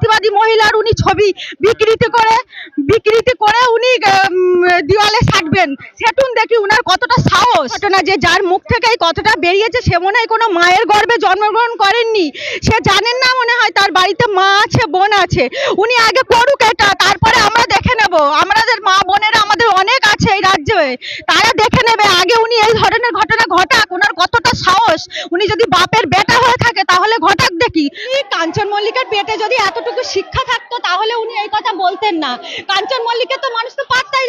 জাতিবাদী মহিলার উনি ছবি বিকৃতি করে বিকৃতি করে উনি দিওয়ালে সাটবেন। সেটুন দেখি উনার কতটা সাহস। ঘটনা যে যার মুখ থেকে এই কথাটা বেরিয়েছে, সে মনে হয় কোনো মায়ের গর্ভে জন্মগ্রহণ করেননি। সে জানেন না মনে হয় তার বাড়িতে মা আছে, বোন আছে। উনি আগে করুক এটা, তারপরে আমরা দেখে নেব। আমাদের মা বোনেরা আমাদের অনেক আছে এই রাজ্যে। তারা দেখে নেবে, আগে উনি এই ধরনের ঘটনা ঘটাক, ওনার কতটা সাহস। উনি যদি বাপের বেটা হয়ে থাকে, তাহলে ঘটাক দেখি। কাঞ্চন মল্লিকের পেটে যদি এতটুকু শিক্ষা থাকতো, তাহলে উনি এই কথা বলতেন না। কাঞ্চন মল্লিকের তো মানুষ তো পাত্তাই দেয় না গাড়ি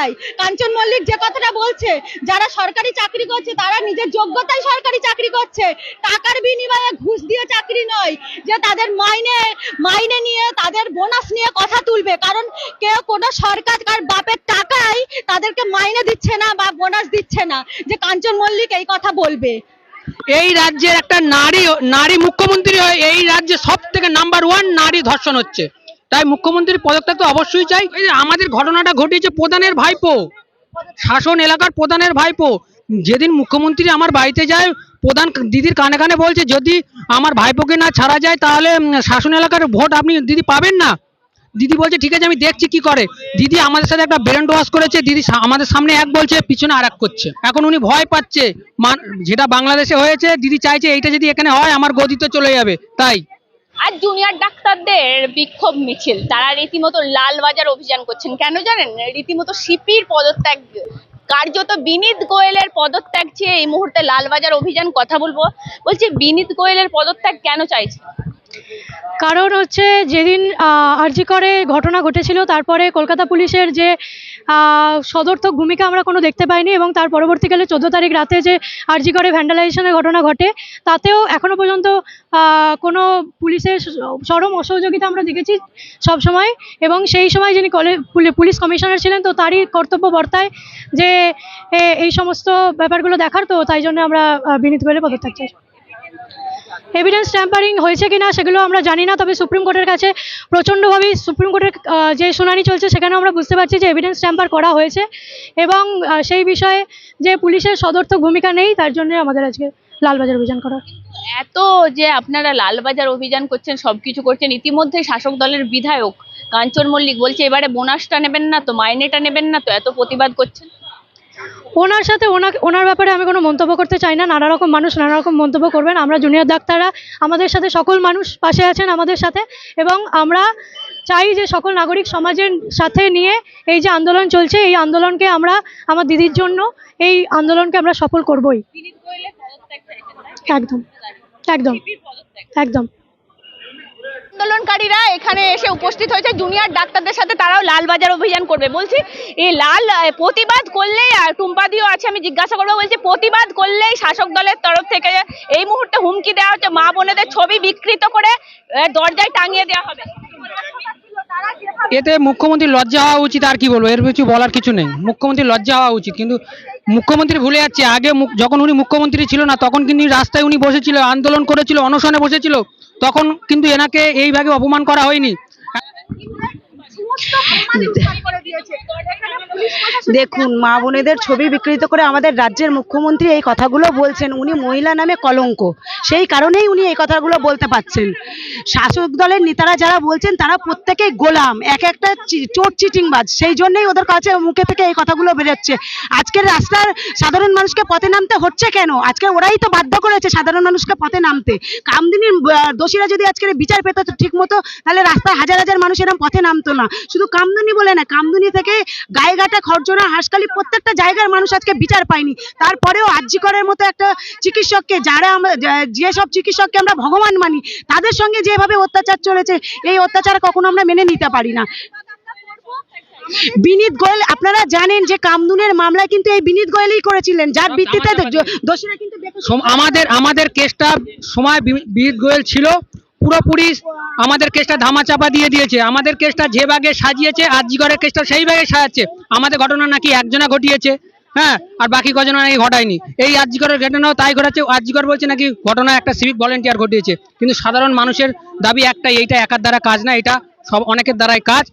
নামিয়ে কাঞ্চন মল্লিক যে কথাটা বলছে, যারা সরকারি চাকরি করছে, তারা নিজের যোগ্যতায় সরকারি চাকরি করছে। টাকার বিনিময়ে ঘুষ দিয়ে চাকরি নয়, যে তাদের মাইনে মাইনে নিয়ে তাদের বোনাস নিয়ে কথা তুলবে। কারণ কেউ কোনো সরকার কার বাপের টাকায় তাদেরকে মাইনে দিচ্ছে না বা বোনাস দিচ্ছে না, যে কাঞ্চন মল্লিক এই কথা বলবে। এই রাজ্যের একটা নারী নারী মুখ্যমন্ত্রী হয় এই রাজ্যে সব থেকে নাম্বার ওয়ান নারী ধর্ষণ হচ্ছে। তাই মুখ্যমন্ত্রীর পদত্যাগ তো অবশ্যই চাই। যে আমাদের ঘটনাটা ঘটিয়েছে প্রধানের ভাইপো। শাসন এলাকার প্রধানের ভাইপো। যেদিন মুখ্যমন্ত্রী আমার বাড়িতে যায়, প্রধান দিদির কানে কানে বলছে, যদি আমার ভাইপোকে না ছাড়া যায়, তাহলে শাসন এলাকার ভোট আপনি দিদি পাবেন না। দিদি বলছে, ঠিক আছে, আমি দেখছি কি করে। দিদি আমাদের সাথে একটা ব্রেন ওয়াশ করেছে। দিদি আমাদের সামনে এক বলছে, পিছনে আর করছে। এখন উনি ভয় পাচ্ছে। যেটা বাংলাদেশে হয়েছে, দিদি চাইছে এইটা যদি এখানে হয়, আমার গদিতে চলে যাবে। তাই। আর জুনিয়র ডাক্তারদের বিক্ষোভ মিছিল। তারা রীতিমতো লালবাজার অভিযান করছেন। কেন জানেন? রীতিমতো শিপির পদত্যাগ, কার্যত বিনীত গোয়েলের পদত্যাগ চেয়ে এই মুহূর্তে লালবাজার অভিযান কথা বলব। বলছি, বিনীত গোয়েলের পদত্যাগ কেন চাইছে কারণ হচ্ছে যেদিন আরজি করে ঘটনা ঘটেছিল, তারপরে কলকাতা পুলিশের যে সদর্থক ভূমিকা আমরা কোনো দেখতে পাইনি এবং তার পরবর্তীকালে চোদ্দ তারিখ রাতে যে আরজি করে ভ্যান্ডালাইজেশনের ঘটনা ঘটে তাতেও এখনও পর্যন্ত কোনো পুলিশের চরম অসহযোগিতা আমরা দেখেছি সব সময় এবং সেই সময় যিনি কলে পুলি- পুলিশ কমিশনার ছিলেন তো তারই কর্তব্য বর্তায় যে এই সমস্ত ব্যাপারগুলো দেখার তো তাই জন্য আমরা আহ, বিনীত গোয়েলের পদত্যাগ চাই। এভিডেন্স ট্যাম্পারিং হয়েছে কিনা সেগুলো আমরা জানি না, তবে সুপ্রিম কোর্টের কাছে প্রচণ্ডভাবে সুপ্রিম কোর্টের যে শুনানি চলছে সেখানে আমরা বুঝতে পারছি যে এভিডেন্স ট্যাম্পার করা হয়েছে এবং সেই বিষয়ে যে পুলিশের সদর্থক ভূমিকা নেই, তার জন্য আমাদের আজকে লালবাজার অভিযান করা এত যে আপনারা লালবাজার অভিযান করছেন, সবকিছু করছেন, ইতিমধ্যে শাসক দলের বিধায়ক কাঞ্চন মল্লিক বলছে, এবারে বোনাসটা নেবেন না তো, মাইনেটা নেবেন না তো, এত প্রতিবাদ করছেন। ওনার সাথে ওনাকে ওনার ব্যাপারে আমি কোনো মন্তব্য করতে চাই না। নানা রকম মানুষ নানা রকম মন্তব্য করবেন। আমরা জুনিয়র ডাক্তাররা আমাদের সাথে সকল মানুষ পাশে আছেন আমাদের সাথে এবং আমরা চাই যে সকল নাগরিক সমাজের সাথে নিয়ে এই যে আন্দোলন চলছে এই আন্দোলনকে আমরা আমার দিদির জন্য এই আন্দোলনকে আমরা সফল করবই? একদম। একদম। একদম। আন্দোলনকারীরা এখানে এসে উপস্থিত হয়েছে। জুনিয়র ডাক্তারদের সাথে তারাও লালবাজার অভিযান করবে। বলছি এই লাল প্রতিবাদ করলেই, আর টুম্পাদিও আছে, আমি জিজ্ঞাসা করব, বলছি, প্রতিবাদ করলেই শাসক দলের তরফ থেকে এই মুহূর্তে হুমকি দেওয়া হচ্ছে, মা বোনেদের ছবি বিকৃত করে দরজায় টাঙিয়ে দেওয়া হবে। এতে মুখ্যমন্ত্রী লজ্জা হওয়া উচিত, আর কি বলব? এর কিছু বলার কিছু নেই। মুখ্যমন্ত্রী লজ্জা হওয়া উচিত, কিন্তু মুখ্যমন্ত্রী ভুলে যাচ্ছে। আগে যখন উনি মুখ্যমন্ত্রী ছিল না, তখন কিন্তু রাস্তায় উনি বসেছিল, আন্দোলন করেছিল, অনশনে বসেছিল তখন কিন্তু এনাকে এইভাবে অপমান করা হয়নি। দেখুন মা বোনেদের ছবি বিকৃত করে আমাদের রাজ্যের মুখ্যমন্ত্রী এই কথাগুলো বলছেন। উনি মহিলা নামে কলঙ্ক। সেই কারণেই উনি এই কথাগুলো বলতে পারছেন। শাসক দলের নেতারা যারা বলছেন তারা প্রত্যেকেই গোলাম। এক একটা চি- চোর চিটিংবাজ। সেই জন্যই ওদের কাছে মুখে থেকে এই কথাগুলো বেরোচ্ছে। আজকের রাস্তার সাধারণ মানুষকে পথে নামতে হচ্ছে কেন? আজকে ওরাই তো বাধ্য করেছে সাধারণ মানুষকে পথে নামতে। কামদিনীর দোষীরা যদি আজকের বিচার পেত ঠিক মতো তাহলে রাস্তায় হাজার হাজার মানুষ এরকম পথে নামতো না। শুধু কামদুনি বলে না কামদুনি থেকে গায়েঘাটা খরচনা হাঁসখালি প্রত্যেকটা জায়গার মানুষ আজকে বিচার পায়নি। তারপরেও আর্যিকরের মতো একটা চিকিৎসককে যারা আমরা যে- যেসব চিকিৎসককে আমরা ভগবান মানি তাদের সঙ্গে যেভাবে অত্যাচার চলেছে এই অত্যাচার কখনো আমরা মেনে নিতে পারি না। বিনীত গোয়েল আপনারা জানেন যে কামদুনের মামলা কিন্তু এই বিনীত গোয়েলই করেছিলেন যার ভিত্তিতে দোষীরা কিন্তু আমাদের আমাদের কেসটা সময় বি- বিদ্যুৎ গোয়েল ছিল পুরোপুরি আমাদের কেসটা ধামাচাপা দিয়ে দিয়েছে। আমাদের কেসটা যে ভাগে সাজিয়েছে, আর জিগরের কেসটা সেই ভাগে সাজাচ্ছে। আমাদের ঘটনা নাকি একজনা ঘটিয়েছে হ্যাঁ? আর বাকি কজনা নাকি ঘটায়নি। এই আর্জিকরের ঘটনাও তাই ঘটাচ্ছে আর্জিকর বলছে নাকি ঘটনা একটা সিভিক ভলেন্টিয়ার ঘটিয়েছে। কিন্তু সাধারণ মানুষের দাবি একটাই, এইটা একার দ্বারা কাজ না, এটা সব অনেকের দ্বারাই কাজ।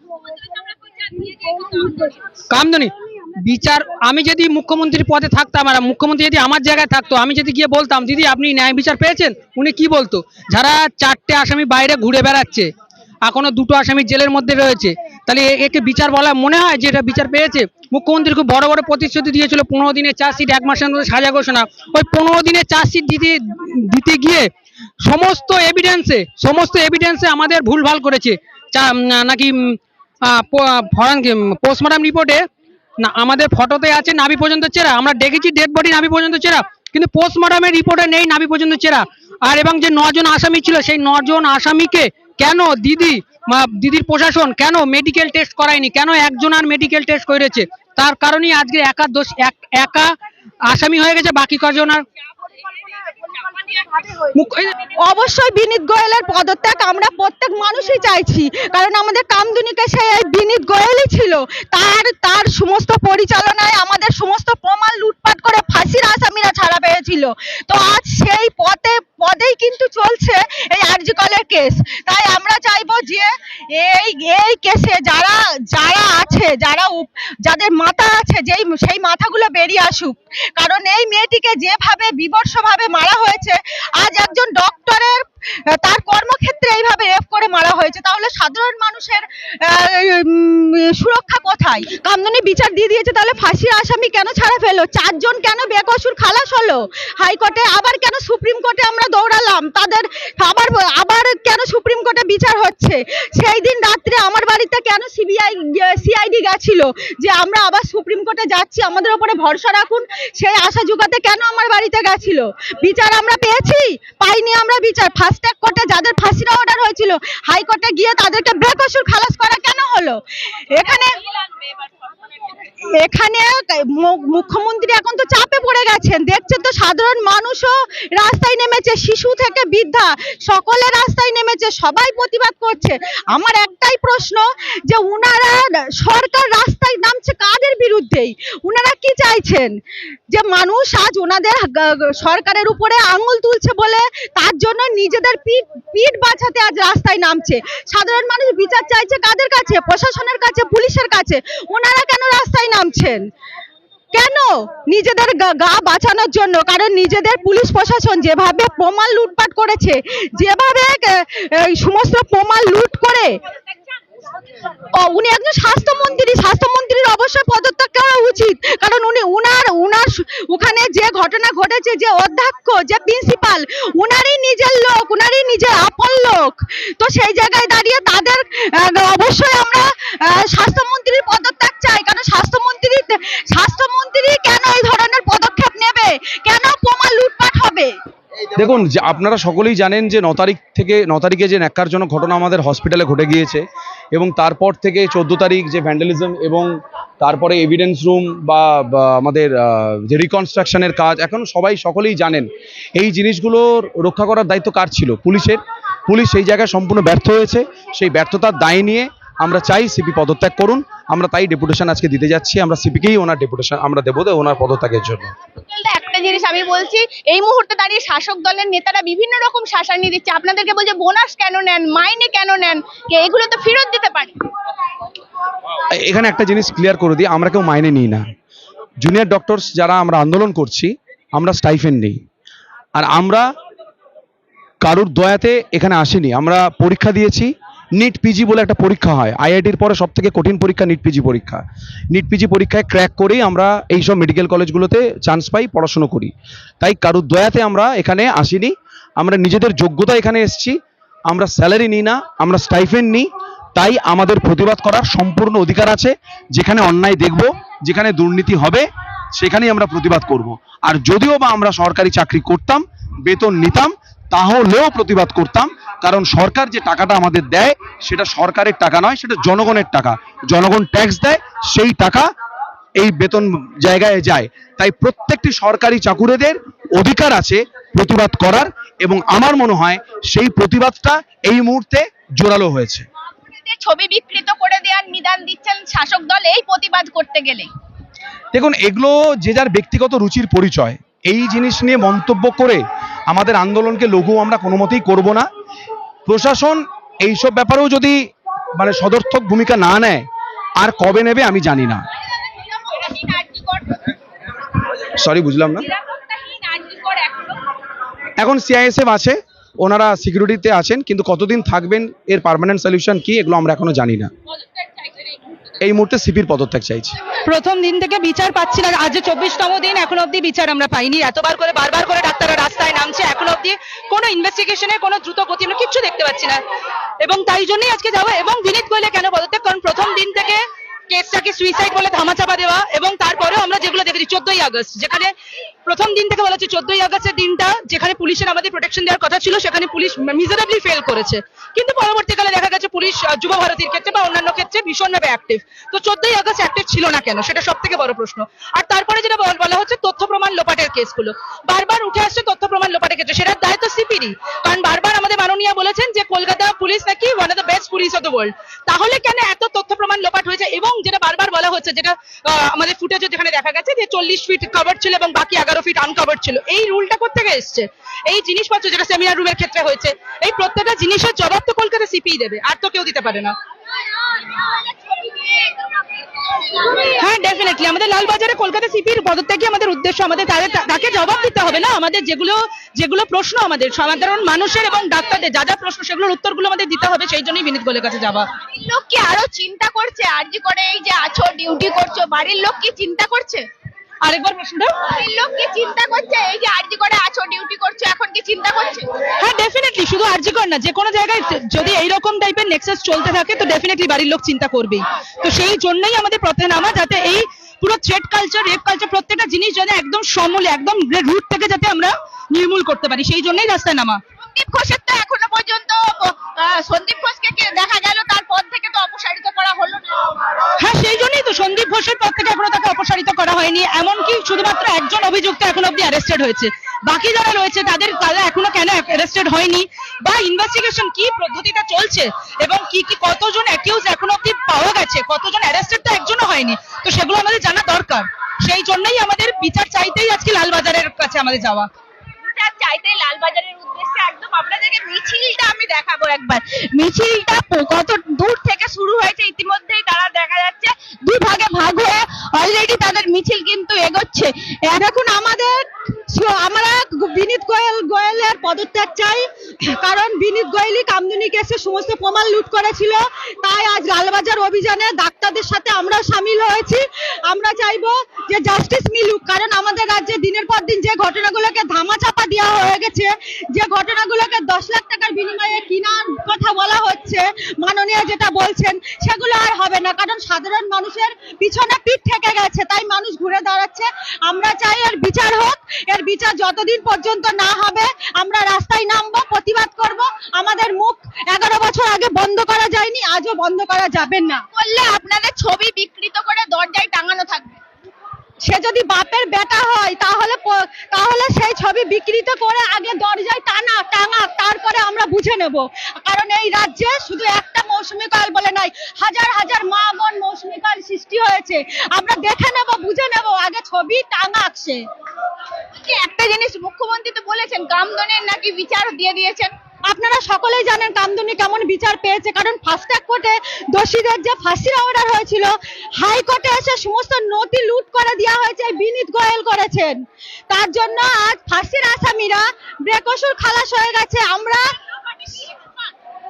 কামদনি বিচার, আমি যদি মুখ্যমন্ত্রীর পদে থাকতাম আর মুখ্যমন্ত্রী যদি আমার জায়গায় থাকতো, আমি যদি গিয়ে বলতাম, দিদি, আপনি ন্যায় বিচার পেয়েছেন? উনি কি বলতো? যারা চারটে আসামি বাইরে ঘুরে বেড়াচ্ছে এখনও দুটো আসামি জেলের মধ্যে রয়েছে, তাহলে একে বিচার বলা মনে হয় যে এটা বিচার পেয়েছে? মুখ্যমন্ত্রী খুব বড় বড় প্রতিশ্রুতি দিয়েছিল, পনেরো দিনের চার্জশিট এক মাসের মধ্যে সাজা ঘোষণা। ওই পনেরো দিনের চার্জশিট দিতে দিতে গিয়ে সমস্ত এভিডেন্সে সমস্ত এভিডেন্সে আমাদের ভুলভাল করেছে। নাকি ফরেন পোস্টমর্টম রিপোর্টে না, আমাদের ফটোতে আছে নাভি পর্যন্ত চেরা। আমরা দেখেছি ডেড বডি নাভি পর্যন্ত চেরা। কিন্তু পোস্টমর্টমের রিপোর্টে নেই নাভি পর্যন্ত চেরা। আর এবং যে নজন আসামি ছিল, সেই নজন আসামিকে কেন দিদি দিদির প্রশাসন কেন মেডিকেল টেস্ট করায়নি? কেন একজন আর মেডিকেল টেস্ট করেছে? তার কারণেই আজকে একা দোষ এক- আসামি হয়ে গেছে, বাকি কজন আর অবশ্যই বিনীত গোয়েলের পদত্যাগ আমরা প্রত্যেক মানুষই চাইছি। কারণ আমাদের কামদুনিকে সেই বিনীত গোয়েলই ছিল। তার তার সমস্ত পরিচালনায় আমাদের সমস্ত প্রমাণ লুটপাট করে ফাঁসির আসামিরা ছাড়া পেয়েছিল। তো আজ সেই পথে পদেই কিন্তু চলছে এই আরজিকলের কেস তাই আমরা চাইব যে এই এই কেসে যারা যারা আছে, যারা যাদের মাথা আছে, যেই, সেই মাথাগুলো বেরিয়ে আসুক। কারণ এই মেয়েটিকে যেভাবে বিবর্ষভাবে মারা হয়েছে, আজ একজন ডক্টরের তার কর্মক্ষেত্রে এইভাবে রেপ করে মারা হয়েছে। তাহলে সাধারণ মানুষের সুরক্ষা কোথায়? কামদুনি বিচার দিয়ে দিয়েছে, তাহলে ফাঁসি আসামি কেন ছাড়া ফেলো চারজন কেন বেকসুর খালাস হলো? হাইকোর্টে আবার কেন সুপ্রিম কোর্টে আমরা দৌড়ালাম? তাদের আবার আবার কেন সুপ্রিম কোর্টে বিচার হচ্ছে? সেই দিন রাত্রে আমার বাড়িতে কেন সিবিআই, সিআইডি গেছিল? যে আমরা আবার সুপ্রিম কোর্টে যাচ্ছি, আমাদের উপরে ভরসা রাখুন। সেই আশা জুগাতে কেন আমার বাড়িতে গেছিল? বিচার আমরা পেয়েছি? পাইনি আমরা বিচার। ফার্স্ট ট্র্যাক কোর্টে যাদের ফাঁসির অর্ডার হয়েছিল হাইকোর্টে গিয়ে তাদেরকে বেকসুর খালাস করা কেন হলো? এখানে এখানে মুখ্যমন্ত্রী এখন তো চাপে পড়ে গেছেন। দেখছেন তো সাধারণ মানুষও রাস্তায় নেমেছে, শিশু থেকে বৃদ্ধা, সকলে রাস্তায় নেমেছে, সবাই প্রতিবাদ করছে। আমার একটাই প্রশ্ন যে উনারা সরকার রাস্তায় নামছে কাদের বিরুদ্ধেই? উনারা কি চাইছেন? যে মানুষ আজ ওনাদের সরকারের উপরে আঙুল তুলছে বলে তার জন্য নিজেদের পিঠ পিঠ বাঁচাতে আজ রাস্তায় নামছে। সাধারণ মানুষ বিচার চাইছে কাদের কাছে? প্রশাসনের কাছে, পুলিশের কাছে? ওনারা কেন রাস্তায় নামছেন? কেন নিজেদের গা- বাঁচানোর জন্য? কারণ নিজেদের পুলিশ প্রশাসন যেভাবে প্রমাণ লুটপাট করেছে, যেভাবে সমস্ত প্রমাণ লুট করে উনি একজন স্বাস্থ্যমন্ত্রী। স্বাস্থ্যমন্ত্রীর অবশ্যই পদত্যাগ করা উচিত। কারণ উনি উনার উনার ওখানে যে ঘটনা ঘটেছে, যে অধ্যক্ষ, যে প্রিন্সিপাল উনারই নিজের লোক, উনারই নিজের আপন লোক। তো সেই জায়গায় দাঁড়িয়ে তাদের অবশ্যই আমরা স্বাস্থ্যমন্ত্রীর পদত্যাগ চাই। কারণ স্বাস্থ্যমন্ত্রী স্বাস্থ্যমন্ত্রী কেন এই ধরনের পদক্ষেপ নেবে? কেন প্রমাণ লুটপাট হবে? দেখুন আপনারা সকলেই জানেন যে ন তারিখ থেকে, ন তারিখে যে ন্যাক্কারজনক ঘটনা আমাদের হসপিটালে ঘটে গিয়েছে। এবং তারপর থেকে চোদ্দ তারিখ যে ভ্যান্ডালিজম এবং তারপরে এভিডেন্স রুম বা আমাদের যে রিকনস্ট্রাকশনের কাজ, এখন সবাই সকলেই জানেন। এই জিনিসগুলোর রক্ষা করার দায়িত্ব কার ছিল? পুলিশের। পুলিশ সেই জায়গায় সম্পূর্ণ ব্যর্থ হয়েছে। সেই ব্যর্থতার দায় নিয়ে আমরা চাই সিপি পদত্যাগ করুন। আমরা তাই ডেপুটেশন আজকে দিতে যাচ্ছি। আমরা সিপিকেই ওনার ডেপুটেশন আমরা দেবো ওনার পদত্যাগের জন্য। একটা জিনিস আমি বলছি, এই মুহূর্তে দাঁড়িয়ে শাসক দলের নেতারা বিভিন্ন রকম শাসানি দিচ্ছে। আপনাদেরকে বলছে, বোনাস কেন নেন? মাইনে কেন নেন? এগুলো তো ফেরত দিতে পারে। এখানে একটা জিনিস ক্লিয়ার করে দিই, আমরা কেউ মাইনে নিই না। জুনিয়র ডক্টরস যারা আমরা আন্দোলন করছি, আমরা স্টাইফেন নিই। আর আমরা কারুর দয়াতে এখানে আসিনি। আমরা পরীক্ষা দিয়েছি নিট পিজি বলে একটা পরীক্ষা হয়। আইআইটির পরে সব থেকে কঠিন পরীক্ষা নিট পিজি পরীক্ষা। নিট পিজি পরীক্ষায় ক্র্যাক করেই আমরা এই সব মেডিকেল কলেজগুলোতে চান্স পাই, পড়াশুনো করি। তাই কারুর দয়াতে আমরা এখানে আসিনি। আমরা নিজেদের যোগ্যতা এখানে এসেছি। আমরা স্যালারি নিই না, আমরা স্টাইফেন নিই। তাই আমাদের প্রতিবাদ করার সম্পূর্ণ অধিকার আছে। যেখানে অন্যায় দেখব, যেখানে দুর্নীতি হবে, সেখানেই আমরা প্রতিবাদ করব। আর যদিও বা আমরা সরকারি চাকরি করতাম, বেতন নিতাম তাহলেও প্রতিবাদ করতাম কারণ সরকার যে টাকাটা আমাদের দেয় সেটা সরকারের টাকা নয় সেটা জনগণের টাকা। জনগণ ট্যাক্স দেয় সেই টাকা এই বেতন জায়গায় যায়। তাই প্রত্যেকটি সরকারি চাকুরেদের অধিকার আছে প্রতিবাদ করার এবং আমার মনে হয় সেই প্রতিবাদটা এই মুহূর্তে জোরালো হয়েছে। ছবি বিকৃত করে দেওয়ার নিদান দিচ্ছেন শাসক দল এই প্রতিবাদ করতে গেলে। দেখুন এগুলো যে যার ব্যক্তিগত রুচির পরিচয় এই জিনিস নিয়ে মন্তব্য করে আমাদের আন্দোলনকে লঘু আমরা কোনো মতেই করব না। প্রশাসন এইসব ব্যাপারেও যদি মানে সদর্থক ভূমিকা না নেয়, আর কবে নেবে আমি জানি না। সরি বুঝলাম না। এখনও সিআইএসএফ আছে, ওনারা সিকিউরিটিতে আছেন, কিন্তু কতদিন থাকবেন, এর পারমানেন্ট সলিউশন কি, এগুলো আমরা এখনও জানি না। এই মুহূর্তে সিপির পদত্যাগ চাইছি। প্রথম দিন থেকে বিচার পাচ্ছি না। আজ চব্বিশতম দিন, এখন অবধি বিচার আমরা পাইনি। এতবার করে, বারবার করে ডাক্তাররা রাস্তায় নামছে। এখন অবধি কোনো ইনভেস্টিগেশনের কোনো দ্রুত গতি আমরা কিচ্ছু দেখতে পাচ্ছি না। এবং তাই জন্যই আজকে যাব এবং বিনীত গোয়েলে কেন পদত্যাগ? কারণ প্রথম দিন থেকে কেসটাকে সুইসাইড বলে ধামাচাপা দেওয়া এবং তারপরেও আমরা যেগুলো দেখেছি, চোদ্দই আগস্ট, যেখানে প্রথম দিন থেকে বলা হচ্ছে চোদ্দই আগস্টের দিনটা যেখানে পুলিশের আমাদের প্রোটেকশন দেওয়ার কথা ছিল, সেখানে পুলিশ মিজারেবলি ফেল করেছে। কিন্তু পরবর্তীকালে দেখা গেছে পুলিশ যুব ভারতীর ক্ষেত্রে বা অন্যান্য ক্ষেত্রে ভীষণভাবে অ্যাক্টিভ তো চোদ্দই আগস্ট অ্যাক্টিভ ছিল না কেন? সেটা সব থেকে বড় প্রশ্ন। আর তারপরে যেটা বলা হচ্ছে তথ্য প্রমাণ লোপাটের কেসগুলো। বারবার উঠে আসছে তথ্য প্রমাণ লোপাটের ক্ষেত্রে। সেটার দায় তো সিপিরই কারণ বারবার আমাদের মাননীয় বলেছেন যে কলকাতা পুলিশ নাকি one of the best police of the world তাহলে কেন এত তথ্য প্রমাণ লোপাট হয়েছে? এবং যেটা বারবার বলা হচ্ছে, যেটা আমাদের ফুটেজে যেখানে দেখা গেছে যে চল্লিশ ফিট কভার ছিল এবং বাকি এগারো ফিট আনকভার ছিল। এই রুলটা কোথেকে এসছে? এই জিনিসপত্র যেটা সেমিনার রুমের ক্ষেত্রে হয়েছে, এই প্রত্যেকটা জিনিসের জবাব তো কলকাতা সিপিই দেবে, আর তো কেউ দিতে পারে না। হ্যাঁ ডেফিনেটলি আমাদের লালবাজারে কলকাতা সিপির পদত্যাগই আমাদের উদ্দেশ্য, আমাদের তাদের তাকে জবাব দিতে হবে না। আমাদের যেগুলো যেগুলো প্রশ্ন আমাদের, সাধারণ মানুষের এবং ডাক্তারদের, যা যা প্রশ্ন, সেগুলোর উত্তরগুলো আমাদের দিতে হবে। সেই জন্যই বিনীত গোলের কাছে যাওয়া। লোক কি আরও চিন্তা করছে? আরজি করে এই যে আছো ডিউটি করছ, বাড়ির লোক কি চিন্তা করছে? আরেকবার প্রশ্নটা লোক কি চিন্তা করছে? এই যে আরজি করে আছো ডিউটি করছ এখন কি চিন্তা করছে? হ্যাঁ ডেফিনেটলি শুধু আরজিকর না যে কোনো জায়গায় যদি এইরকম টাইপের নেক্সাস চলতে থাকে তো ডেফিনেটলি বাড়ির লোক চিন্তা করবেই। তো সেই জন্যই আমাদের পথে নামা যাতে এই পুরো থ্রেড কালচার রেপ কালচার প্রত্যেকটা জিনিস যেন একদম সমূলে একদম রুট থেকে যাতে আমরা নির্মূল করতে পারি। সেই জন্যই রাস্তায় নামা। সন্দীপ ঘোষের তো এখনও পর্যন্ত সন্দীপ ঘোষকে দেখা গেল, তার পদ থেকে তো অপসারিত করা হলো না। হ্যাঁ সেই জন্যই তো সন্দীপ ঘোষের পর থেকে এখনও তাকে অপসারিত করা হয়নি। এমনকি শুধুমাত্র একজন অভিযুক্ত এখন অব্দি অ্যারেস্টেড হয়েছে। বাকি যারা রয়েছে, তাদের তারা এখনও কেন অ্যারেস্টেড হয়নি? বা ইনভেস্টিগেশন কি পদ্ধতিটা চলছে? এবং কি কি কতজন অ্যাকিউজ এখন অব্দি পাওয়া গেছে? কতজন অ্যারেস্টেড তো একজনও হয়নি। তো সেগুলো আমাদের জানা দরকার। সেই জন্যই আমাদের বিচার চাইতেই আজকে লালবাজারের কাছে আমাদের যাওয়া। চাইতে লালবাজারের উদ্দেশ্যে একদম আপনাদেরকে মিছিলটা আমি দেখাবো একবার। মিছিলটা কত দূর থেকে শুরু হয়েছে ইতিমধ্যেই তারা দেখা যাচ্ছে। দুই ভাগে ভাগ হয়ে অলরেডি তাদের মিছিল কিন্তু এগোচ্ছে। দেখুন আমাদের আমরা বিনীত গোয়েল গোয়েলের পদত্যাগ চাই। কারণ বিনীত গোয়েলই কামদুনি কেসে সমস্ত প্রমাণ লুট করেছিল। তাই আজ লালবাজার অভিযানে ডাক্তারদের সাথে আমরা সামিল হয়েছি। আমরা চাইব যে জাস্টিস মিলুক, কারণ আমাদের রাজ্যে দিনের পর দিন যে ঘটনাগুলোকে ধামাচাপা দেওয়া হয়ে গেছে, যে ঘটনাগুলোকে দশ লাখ টাকার বিনিময়ে কেনার কথা বলা হচ্ছে, মাননীয় যেটা বলছেন, সেগুলো আর হবে না, কারণ সাধারণ মানুষের পিছনে পিঠ থেকে গেছে, তাই মানুষ ঘুরে দাঁড়াচ্ছে। আমরা চাই এর বিচার হোক এর বিচার যতদিন পর্যন্ত না হবে, আমরা রাস্তায় নামবো, প্রতিবাদ করব। আমাদের মুখ এগারো বছর আগে বন্ধ করা যায়নি, আজও বন্ধ করা যাবে না। করলে আপনাদের ছবি বিকৃত করে দরজায় টাঙানো থাকবে। সে যদি বাপের বেটা হয়, তাহলে তাহলে সেই ছবি বিকৃত করে আগে দরজায় টানা, টাঙা, তারপরে আমরা বুঝে নেব। কারণ এই রাজ্যে শুধু একটা মৌসুমী কাল বলে নয়, হাজার হাজার মা, বোন মৌসুমী কাল সৃষ্টি হয়েছে। আমরা দেখে নেব, বুঝে নেব, আগে ছবি টাঙাক সে। একটা জিনিস মুখ্যমন্ত্রী তো বলেছেন কামদনের নাকি বিচার দিয়ে দিয়েছেন। আপনারা সকলেই জানেন কামদুনি কেমন বিচার পেয়েছে, কারণ ফাস্ট ট্র্যাক কোর্টে দোষীদের যে ফাঁসির অর্ডার হয়েছিল হাইকোর্টে এসে সমস্ত নথি লুট করে দেওয়া হয়েছে বিনীত গোয়েল করেছেন। তার জন্য আজ ফাঁসির আসামিরা বেকসুর খালাস হয়ে গেছে। আমরা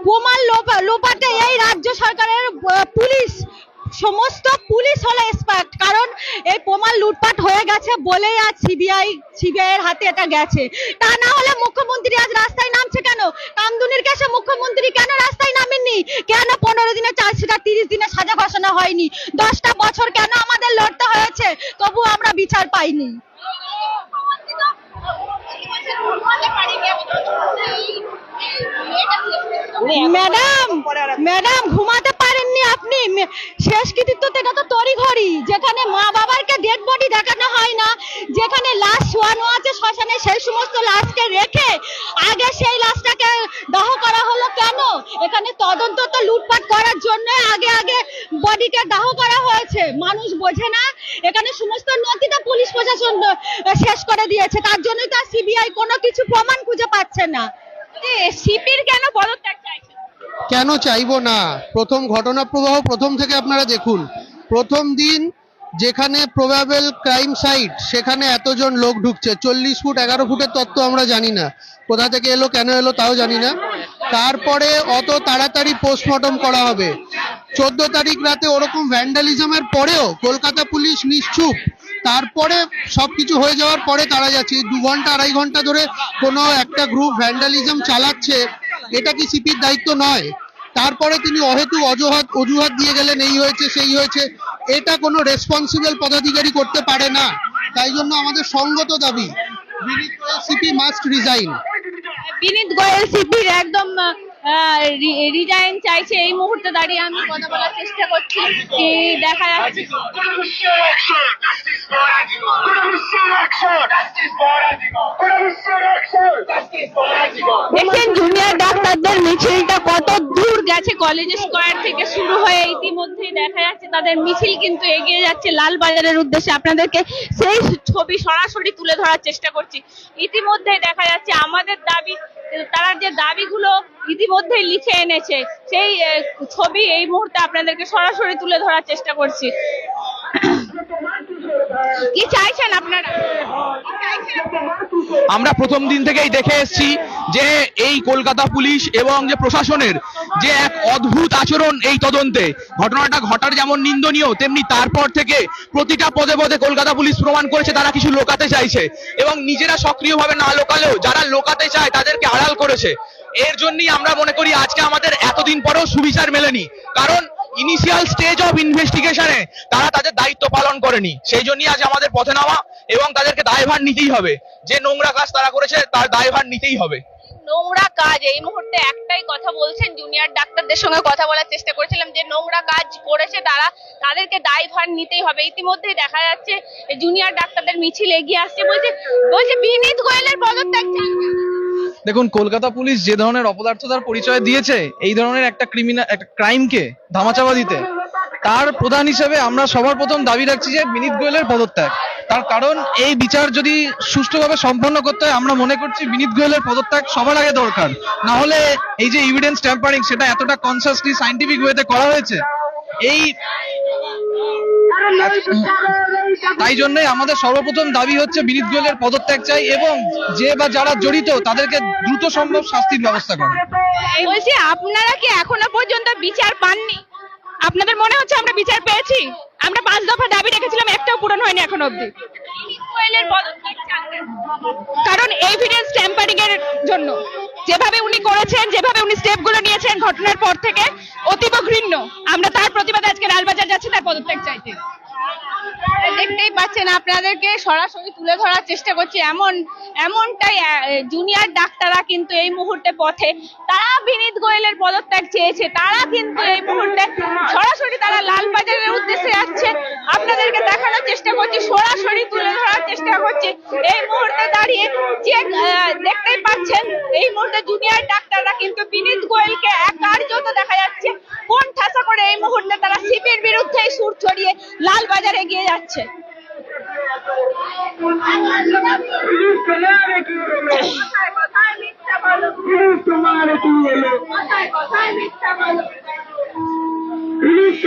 প্রমাণ লোপা- লোপাটে এই রাজ্য সরকারের পুলিশ সমস্ত পুলিশ হলো এক্সপার্ট কারণ এই প্রমাণ লুটপাট হয়ে গেছে বলেই আজ সিবিআই সিবিআই এর হাতে এটা গেছে। তা না হলে মুখ্যমন্ত্রী আজ রাস্তায় নামছে কেন? কামদুনির কাছে মুখ্যমন্ত্রী কেন রাস্তায় নামেননি? কেন পনেরো দিনে চারশোটা তিরিশ দিনে সাজা ঘোষণা হয়নি? দশটা বছর কেন আমাদের লড়তে হয়েছে? তবু আমরা বিচার পাইনি। ম্যাডাম ম্যাডাম, ঘুমাতে পারেননি আপনি। শেষ কৃতিত্ব এটা তো তড়িঘড়ি যেখানে মা বাবারকে ডেড বডি দেখানো হয় না, যেখানে লাশ শোয়ানো আছে, শ্মশানে সেই সমস্ত লাশকে রেখে আগে সেই লাশটাকে দাহ করা হলো কেন? এখানে তদন্ত তো লুটপাট করার জন্য আগে আগে বডিকে দাহ করা হয়েছে। মানুষ বোঝে না, এখানে সমস্ত নথিটা পুলিশ প্রশাসন শেষ করে দিয়েছে। তার জন্যই সিবিআই কোনো কিছু প্রমাণ খুঁজে পাচ্ছে না। কেন পদত্যাগ কেন না? প্রথম ঘটনা প্রবাহ, প্রথম থেকে আপনারা দেখুন। প্রথম দিন যেখানে প্রবাবেল ক্রাইম সাইট সেখানে এতজন লোক ঢুকছে। চল্লিশ ফুট, এগারো ফুটের তত্ত্ব আমরা জানি না। কোথা থেকে এলো, কেন এলো, তাও জানি না। তারপরে অত তাড়াতাড়ি পোস্টমর্টম করা হবে। চোদ্দ তারিখ রাতে ওরকম ভ্যান্ডালিজমের পরেও কলকাতা পুলিশ নিশ্চুপ। তারপরে সবকিছু হয়ে যাওয়ার পরে তারা যাচ্ছে। দু ঘণ্টা, আড়াই ঘণ্টা ধরে কোনো একটা গ্রুপ ভ্যান্ডালিজম চালাচ্ছে, এটা কি সিপির দায়িত্ব নয়। তারপরে তিনি অহেতু অজুহাত অজুহাত দিয়ে গেলেন, এই হয়েছে, সেই হয়েছে। এটা কোনো রেসপন্সিবল পদাধিকারী করতে পারে না। তাই জন্য আমাদের সঙ্গত দাবি CP must resign Vineet Goel সিপির একদম রিজাইন চাইছে, এই মুহূর্তে দাঁড়িয়ে আমি কথা বলার চেষ্টা করছি। কি দেখা যাচ্ছে? দেখছেন জুনিয়র ডাক্তারদের মিছিলটা কত দূর গেছে? কলেজ স্কোয়ার থেকে শুরু হয়ে ইতিমধ্যেই দেখা যাচ্ছে তাদের মিছিল কিন্তু এগিয়ে যাচ্ছে লালবাজারের উদ্দেশ্যে। আপনাদেরকে সেই ছবি সরাসরি তুলে ধরার চেষ্টা করছি। ইতিমধ্যেই দেখা যাচ্ছে আমাদের দাবি তারা যে দাবিগুলো ইতিমধ্যেই লিখে এনেছে, সেই ছবি এই মুহূর্তে আপনাদেরকে সরাসরি তুলে ধরার চেষ্টা করছি। কি চাইছেন আপনারা? আমরা প্রথম দিন থেকেই দেখে এসছি যে এই কলকাতা পুলিশ এবং যে প্রশাসনের যে এক অদ্ভুত আচরণ এই তদন্তে। ঘটনাটা ঘটার যেমন নিন্দনীয়, তেমনি তারপর থেকে প্রতিটা পদে পদে কলকাতা পুলিশ প্রমাণ করেছে তারা কিছু লোকাতে চাইছে। এবং নিজেরা সক্রিয়ভাবে না লোকালেও যারা লোকাতে চায় তাদেরকে আড়াল করেছে। এর জন্যই আমরা মনে করি আজকে আমাদের এতদিন পরেও সুবিচার মেলেনি। কারণ ইনিশিয়াল স্টেজ অফ ইনভেস্টিগেশনে তারা তাদের দায়িত্ব পালন করেনি। সেই জন্যই আজ আমাদের পথে নামা এবং তাদেরকে দায়ভার নিতেই হবে। যে নোংরা কাজ তারা করেছে তার দায়ভার নিতেই হবে। নোংরা কাজ, এই মুহূর্তে একটাই কথা বলছেন জুনিয়র ডাক্তারদের সঙ্গে কথা বলার চেষ্টা করেছিলাম যে নোংরা কাজ করেছে তারা, তাদেরকে দায়ভার নিতেই হবে। ইতিমধ্যেই দেখা যাচ্ছে জুনিয়র ডাক্তারদের মিছিল এগিয়ে আসছে বলছে বলছে বিনীত গোয়েলের পদত্যাগ চাই। দেখুন, কলকাতা পুলিশ যে ধরনের অপদার্থতার পরিচয় দিয়েছে, এই ধরনের একটা ক্রিমিনাল একটা ক্রাইমকে ধামাচাপা দিতে। তার প্রধান হিসেবে আমরা সবার প্রথম দাবি রাখছি যে বিনীত গোয়েলের পদত্যাগ। তার কারণ, এই বিচার যদি সুষ্ঠুভাবে সম্পন্ন করতে হয়, আমরা মনে করছি বিনীত গোয়েলের পদত্যাগ সবার আগে দরকার। না হলে এই যে এভিডেন্স ট্যাম্পারিং সেটা এতটা কনসাসলি সাইন্টিফিক ওয়েতে করা হয়েছে, এই তাই জন্যই আমাদের সর্বপ্রথম দাবি হচ্ছে বিনীত গোয়েলের পদত্যাগ চাই এবং যে বা যারা জড়িত, তাদেরকে দ্রুত সম্ভব শাস্তির ব্যবস্থা করা। বলছি, আপনারা কি এখনও পর্যন্ত বিচার পাননি? আপনাদের মনে হচ্ছে আমরা বিচার পেয়েছি? আমরা পাঁচ দফা দাবি রেখেছিলাম, একটাও পূরণ হয়নি এখন চান। কারণ এভিডেন্স ট্যাম্পারিং এর জন্য। যেভাবে উনি করেছেন, যেভাবে উনি স্টেপগুলো নিয়েছেন ঘটনার পর থেকে, অতীব ঘৃণ্য। আমরা তার প্রতিবাদে আজকে লালবাজার যাচ্ছি, তার পদত্যাগ চাইতে। দেখতেই পাচ্ছেন আপনাদেরকে সরাসরি তুলে ধরার চেষ্টা করছি। এমন, এমনটাই জুনিয়র ডাক্তাররা কিন্তু এই মুহূর্তে পথে। তারা বিনীত গোয়েলের পদত্যাগ চেয়েছে, তারা কিন্তু এই মুহূর্তে সরাসরি তারা লালবাজারের উদ্দেশ্যে যাচ্ছে। আপনাদেরকে দেখানোর চেষ্টা করছি, সরাসরি তুলে ধরার চেষ্টা করছি। এই মুহূর্তে দাঁড়িয়ে যে দেখতেই পাচ্ছেন, এই মুহূর্তে জুনিয়র ডাক্তাররা কিন্তু বিনীত গোয়েলকে একার্যত দেখা যাচ্ছে। কোন ঠাসা করে এই মুহূর্তে তারা শিবির বিরুদ্ধে সুর ছড়িয়ে লাল বাজারে গিয়ে যাচ্ছে।